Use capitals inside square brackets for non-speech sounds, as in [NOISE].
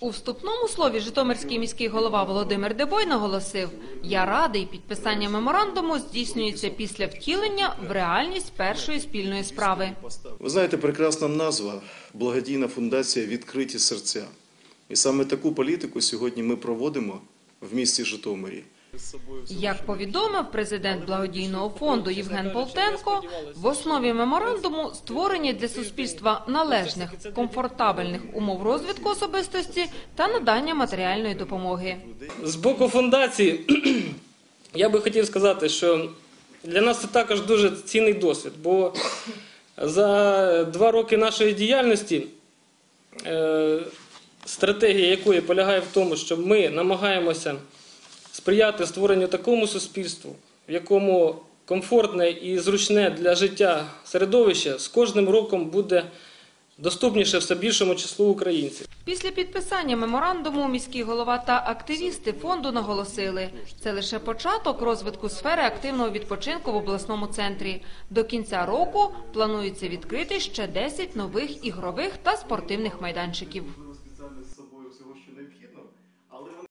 У вступному слові Житомирський міський голова Володимир Дебой наголосив: я радий, підписання меморандуму здійснюється після втілення в реальність першої спільної справи. Ви знаєте, прекрасна назва благодійна фундація Відкриті серця. І саме таку політику сьогодні ми проводимо в місті Житомирі. Як повідомив президент благодійного фонду Євген Полтенко, в основі меморандуму створення для суспільства належних комфортабельних умов розвитку особистості та надання матеріальної допомоги. З боку фундації [CLEARS THROAT] я би хотів сказати, що для нас це також дуже цінний досвід, бо за два роки нашої діяльності е, стратегія якої полягає в тому, що ми намагаємося сприяти створенню такому суспільству, в якому комфортне і зручне для життя середовище з кожним роком буде. Доступніше все більшому числу українців після підписання меморандуму міський голова та активісти фонду наголосили, це лише початок розвитку сфери активного відпочинку в обласному центрі. До кінця року планується відкрити ще 10 нових ігрових та спортивних майданчиків.